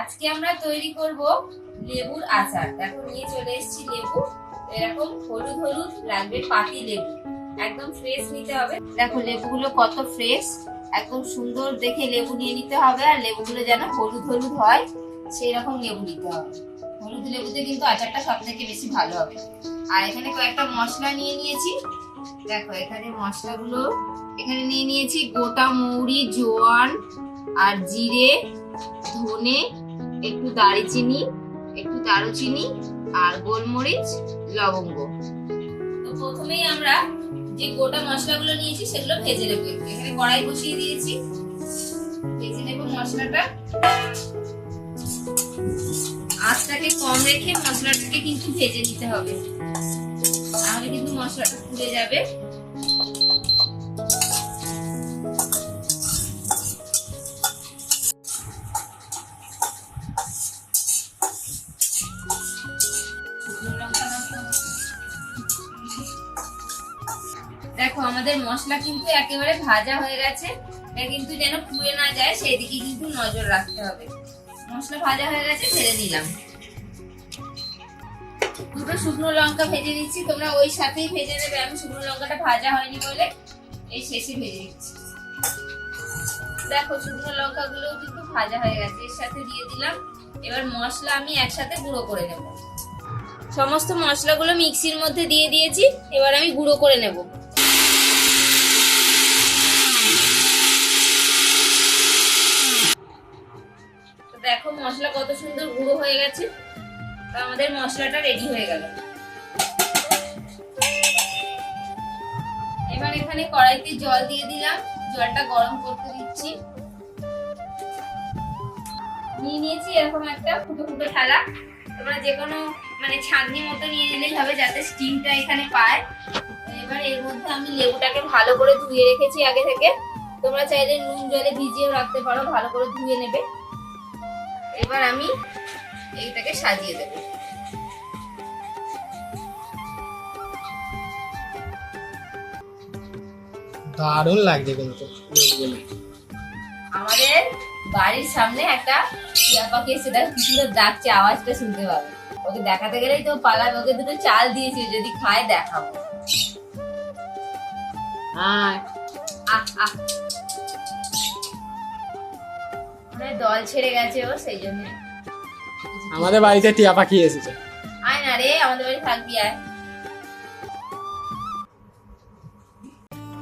আজকে আমরা তৈরি করব লেবুর আচার। দেখো, নিয়ে চলে এসেছি লেবু। এরকম হলুদ হলুদ লাগবে, পাতি লেবু। একদম ফ্রেশ নিতে হবে। দেখো, লেবুগুলো কত ফ্রেশ একদম সুন্দর দেখে লেবু নিয়ে নিতে হবে, আর লেবুগুলো যেন হলুদ হলুদ হয় সেই রকম লেবু নিতে হবে। হলুদ লেবুতে কিন্তু আচারটা সব থেকে বেশি ভালো হবে। আর এখানে কয়েকটা মশলা নিয়ে নিয়েছি। দেখো, এখানে মশলাগুলো, এখানে নিয়ে নিয়েছি গোটা মৌরি, জোয়ান, আর জিরে, ধনে একটু দারচিনি একটু দারুচিনি আর গোলমরিচ, লবঙ্গ। তো প্রথমেই আমরা যে গোটা মশলাগুলো নিয়েছি সেগুলো ভেজে নেব। এখানে কড়াই বসিয়ে দিয়েছি। ভেজে নেব মশলাটা। আঁচটাকে কম রেখে মশলাটাকে কিন্তু ভেজে নিতে হবে। তাহলে কিন্তু মশলাটা পুড়ে যাবে। আমাদের মশলা কিন্তু একেবারে ভাজা হয়ে গেছে। এটা কিন্তু যেন পুড়ে না যায় সেই দিকে কিন্তু নজর রাখতে হবে। মশলা ভাজা হয়ে গেছে ছেড়ে দিলাম। দুটো শুকনো লঙ্কা ভেজে দিচ্ছি তোমরা ওই সাথেই ভেজে নেবে। আমি শুকনো লঙ্কাটা ভাজা হয়নি বলে এই শেষে ভেজে দিচ্ছি দেখো, শুকনো লঙ্কাগুলো কিন্তু ভাজা হয়ে গেছে, এর সাথে দিয়ে দিলাম। এবার মশলা আমি একসাথে গুঁড়ো করে নেব। সমস্ত মশলাগুলো মিক্সির মধ্যে দিয়ে দিয়েছি, এবার আমি গুঁড়ো করে নেব তো দেখো মশলা কত সুন্দর গুঁড়ো হয়ে গেছে, তো আমাদের মশলাটা রেডি হয়ে গেল। এবার এখানে কড়াইতে জল দিয়ে দিলাম, জলটা গরম করতে দিচ্ছি। নিয়ে নিয়েছি এরকম একটা ফুটো ফুটো থালা। তোমরা যে কোনো মানে ছাঁকনি মতো নিয়ে নিলেই হবে যাতে স্টিমটা এখানে পায়। এবার এর মধ্যে আমি লেবুটাকে ভালো করে ধুয়ে রেখেছি আগে থেকে। তোমরা চাইলে নুন জলে ভিজিয়েও রাখতে পারো, ভালো করে ধুয়ে নেবে। এবার আমি এইটাকে সাজিয়ে দেবো। দারুণ লাগছে কিন্তু আমাদের বাড়ির সামনে একটা টিয়া পাখি এসে দেখ কি সুন্দর ডাকছে আওয়াজটা শুনতে পাবে। ওকে দেখাতে গেলেই তো পালাবে ওকে দুটো চাল দিয়েছি যদি খায় দেখাবো। আয় আহ আহ। মানে দল ছেড়ে গেছে ও সেই জন্য। আমাদের বাড়িতে টিয়া পাখি এসেছে। আয় না রে আমাদের বাড়ি থাকবি আয়।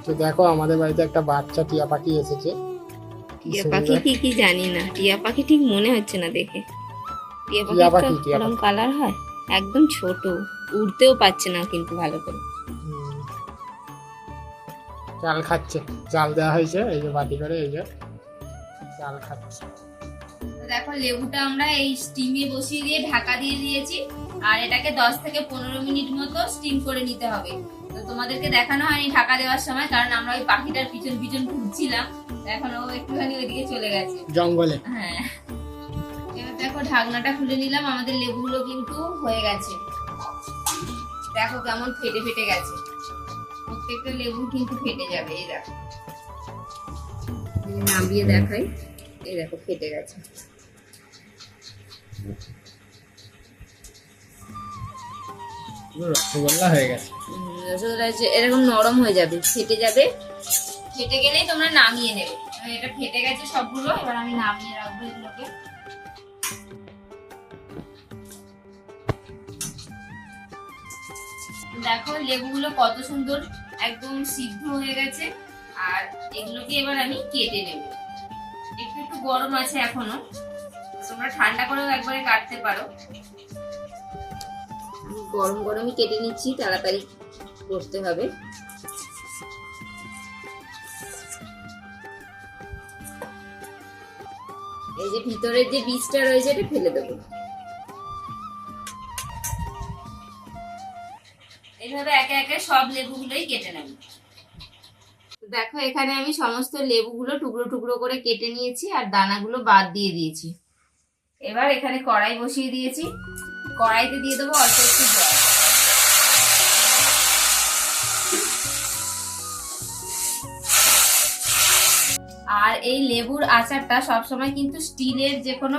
তো দেখো আমাদের বাড়িতে একটা বাচ্চা টিয়া পাখি এসেছে। কি টিয়া পাখি কি কি জানি না। টিয়া পাখি ঠিক মনে হচ্ছে না দেখে। টিয়া পাখি এরকম কালার হয় একদম ছোট। উড়তেও পারছে না কিন্তু ভালো করে। চাল খাচ্ছে। চাল দেওয়া হয়েছে এই যে বাটি করে এই যে। চাল খাচ্ছে দেখো লেবুটা আমরা এই স্টিমে বসিয়ে দিয়ে ঢাকা দিয়ে দিয়েছি। আর এটাকে 10 থেকে পনেরো মিনিট মতো স্টিম করে নিতে হবে। তো তোমাদেরকে দেখানো হয়নি ঢাকা দেওয়ার সময় কারণ আমরা ওই পাখিটার পিছন পিছন ঘুরছিলাম। এখন ও একটুখানি ওইদিকে চলে গেছে। জঙ্গলে। হ্যাঁ। এবার দেখো ঢাকনাটা খুলে নিলাম। আমাদের লেবুগুলো কিন্তু হয়ে গেছে। দেখো কেমন ফেটে ফেটে গেছে। প্রত্যেকটা লেবু কিন্তু ফেটে যাবে এই দেখো। নামিয়ে দেখাই। এই দেখো ফেটে গেছে। রসগোল্লা হয়ে গেছে। রসগোল্লা এরকম নরম হয়ে যাবে ফেটে যাবে। ফেটে গেলেই তোমরা নামিয়ে নেবে। এটা ফেটে গেছে সবগুলো এবার আমি নামিয়ে রাখব এগুলোকে। দেখো লেবুগুলো কত সুন্দর একদম সিদ্ধ হয়ে গেছে। আর এগুলোকে এবার আমি কেটে নেব। একটু একটু গরম আছে এখনও। তোমরা ঠান্ডা করেও একবারে কাটতে পারো। গরম গরমই কেটে নিচ্ছি তাড়াতাড়ি করতে হবে। এই যে ভিতরের যে বীজটা রয়েছে এটা ফেলে দেবো। এইভাবে একে একে সব লেবুগুলোই কেটে নেব। দেখো, এখানে আমি সমস্ত লেবুগুলো টুকরো টুকরো করে কেটে নিয়েছি আর দানাগুলো বাদ দিয়ে দিয়েছি। এবার এখানে কড়াই বসিয়ে দিয়েছি। কড়াইতে দিয়ে দেবো অল্প একটু জল। আর এই লেবুর আচারটা সবসময় কিন্তু স্টিলের যে কোনো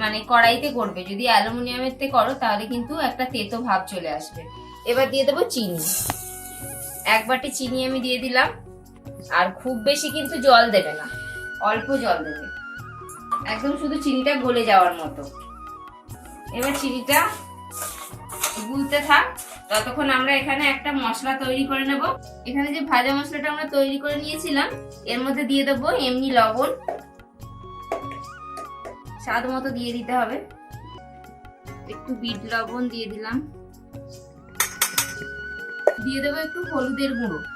মানে কড়াইতে করবে। যদি অ্যালুমিনিয়ামের তে করো, তাহলে কিন্তু একটা তেতো ভাব চলে আসবে। এবার দিয়ে দেবো চিনি। এক বাটি চিনি আমি দিয়ে দিলাম। আর খুব বেশি কিন্তু জল দেবে না। অল্প জল দেবে। একদম শুধু চিনিটা গলে যাওয়ার মতো। এবার চিনিটা গুলতে থাক। ততক্ষণ আমরা এখানে একটা মশলা তৈরি করে নেব। এখানে যে ভাজা মশলাটা আমরা তৈরি করে নিয়েছিলাম, এর মধ্যে দিয়ে দেবো এমনি লবণ। স্বাদ মতো দিয়ে দিতে হবে। একটু বিট লবণ দিয়ে দিলাম। দিয়ে দেবো একটু হলুদের গুঁড়ো।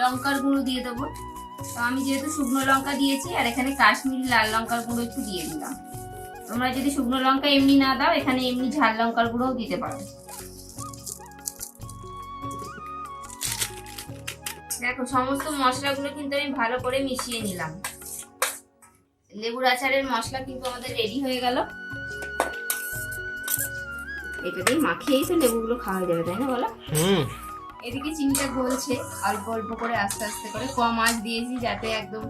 লঙ্কার গুঁড়ো দিয়ে দেবো। তো আমি যেহেতু শুকনো লঙ্কা দিয়েছি, আর এখানে কাশ্মীরি লাল লঙ্কার গুঁড়ো একটু দিয়ে দিলাম। তোমরা যদি শুকনো লঙ্কা এমনি না দাও, এখানে এমনি ঝাল লঙ্কার গুঁড়োও দিতে পারো। দেখো, সমস্ত মশলাগুলো কিন্তু আমি ভালো করে মিশিয়ে নিলাম। লেবুর আচারের মশলা কিন্তু আমাদের রেডি হয়ে গেল। এটা দিয়ে মাখিয়েই তো লেবুগুলো খাওয়া যাবে, তাই না বলো? হুম। এদিকে চিনিটা গলছে, অল্প অল্প করে আস্তে আস্তে করে। কম আঁচ দিয়েছি যাতে একদম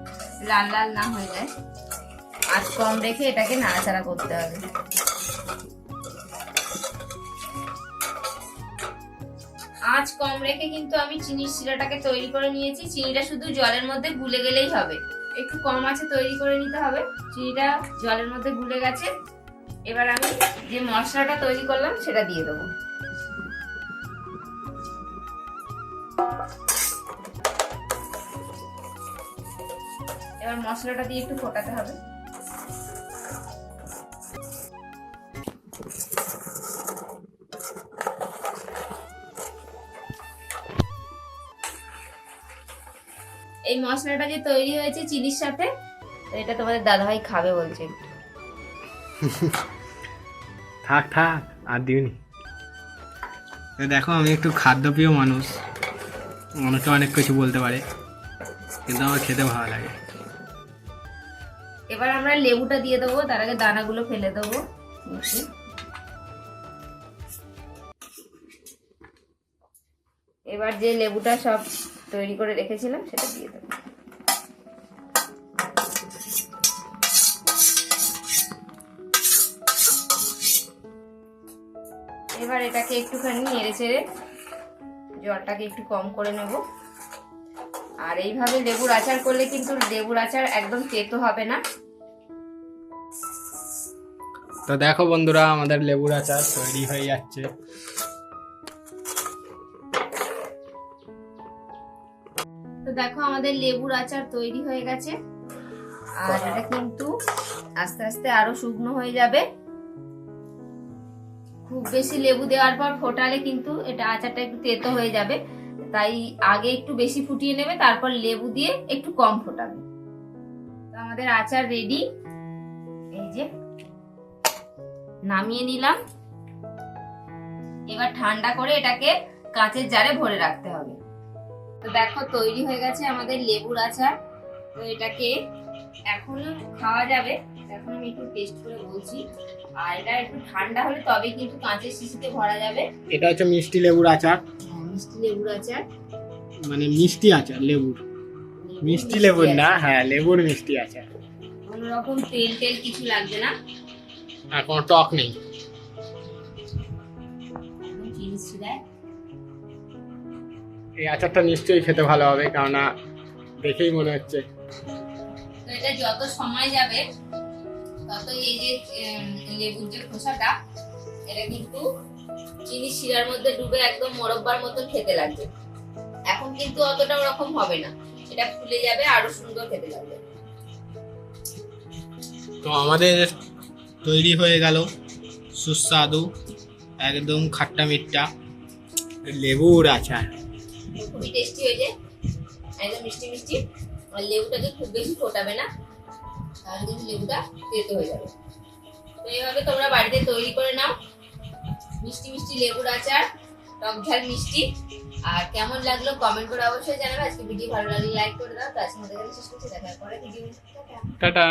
লাল লাল না হয়ে যায়। আঁচ কম রেখে এটাকে নাড়াচাড়া করতে হবে। আঁচ কম রেখে কিন্তু আমি চিনির শিরাটাকে তৈরি করে নিয়েছি। চিনিটা শুধু জলের মধ্যে গুলে গেলেই হবে। একটু কম আছে তৈরি করে নিতে হবে। চিনিটা জলের মধ্যে গুলে গেছে। এবার আমি যে মশলাটা তৈরি করলাম সেটা দিয়ে দেবো। এবার মশলাটা দিয়ে একটু ফোটাতে হবে। এই মশলাটা যে তৈরি হয়েছে চিনির সাথে এটা তোমাদের দাদাভাই খাবে বলছে থাক থাক আর দিওনি তো দেখো আমি একটু খাদ্যপ্রিয় মানুষ। অনেকে অনেক কিছু বলতে পারে কিন্তু আমার খেতে ভালো লাগে। এবার আমরা লেবুটা দিয়ে দেবো, তার আগে দানাগুলো ফেলে দেবো। এবার যে লেবুটা সব তৈরি করে রেখেছিলাম, সেটা দিয়ে দেবো। এবার এটাকে একটুখানি নেড়ে চেড়ে জলটাকে একটু কম করে নেব। আর এইভাবে লেবুর আচার করলে কিন্তু লেবুর আচার একদম তেতো হবে না। তো দেখো বন্ধুরা, আমাদের লেবুর আচার তৈরি হয়ে যাচ্ছে। তো দেখো আমাদের লেবুর আচার তৈরি হয়ে গেছে। আর এটা কিন্তু আস্তে আস্তে আরও শুকনো হয়ে যাবে। খুব বেশি লেবু দেওয়ার পর ফোটালে কিন্তু এটা আচারটা একটু তেতো হয়ে যাবে। তাই আগে একটু বেশি ফুটিয়ে নেবে, তারপর লেবু দিয়ে একটু কম ফোটাবে। তো আমাদের আচার রেডি এই যে নামিয়ে নিলাম। এবার ঠান্ডা করে এটাকে কাঁচের জারে ভরে রাখতে হবে। তো দেখো তৈরি হয়ে গেছে আমাদের লেবুর আচার। তো এটাকে এখনও খাওয়া যাবে। এখন আমি একটু টেস্ট করে বলছি। আর এটা একটু ঠান্ডা হলে তবে কিন্তু কাঁচের শিশিতে ভরা যাবে। এটা হচ্ছে মিষ্টি লেবুর আচার। হ্যাঁ, মিষ্টি লেবুর আচার। মানে মিষ্টি আচার লেবুর। মিষ্টি লেবুর না হ্যাঁ লেবুর মিষ্টি আচার। কোনো রকম তেল টেল কিছু লাগবে না। আর কোনো টক নেই। এই আচারটা নিশ্চয়ই খেতে ভালো হবে কেননা দেখেই মনে হচ্ছে। তো এটা যত সময় যাবে তত এই যে লেবুর যে খোসাটা এটা কিন্তু চিনি শিরার মধ্যে ডুবে একদম মোরব্বার মতন খেতে লাগবে। এখন কিন্তু অতটা ওরকম হবে না। এটা ফুলে যাবে আরও সুন্দর খেতে লাগবে। তো আমাদের তৈরি হয়ে গেল সুস্বাদু একদম খাট্টা মিট্টা। লেবুর আচার খুবই টেস্টি হয়েছে একদম মিষ্টি মিষ্টি। আর লেবুটাকে খুব বেশি ফোটাবে না তাহলে কিন্তু লেবুটা তেতো হয়ে যাবে। তো এইভাবে তোমরা বাড়িতে তৈরি করে নাও। মিষ্টি মিষ্টি লেবুর আচার টক ঝাল মিষ্টি। আর কেমন লাগল কমেন্ট করে অবশ্যই জানাবে। আজকে ভিডিও ভালো লাগলে লাইক করে দাও। তো আজকে আমাদের শেষ করছি। দেখা পরে ভিডিও টাটা।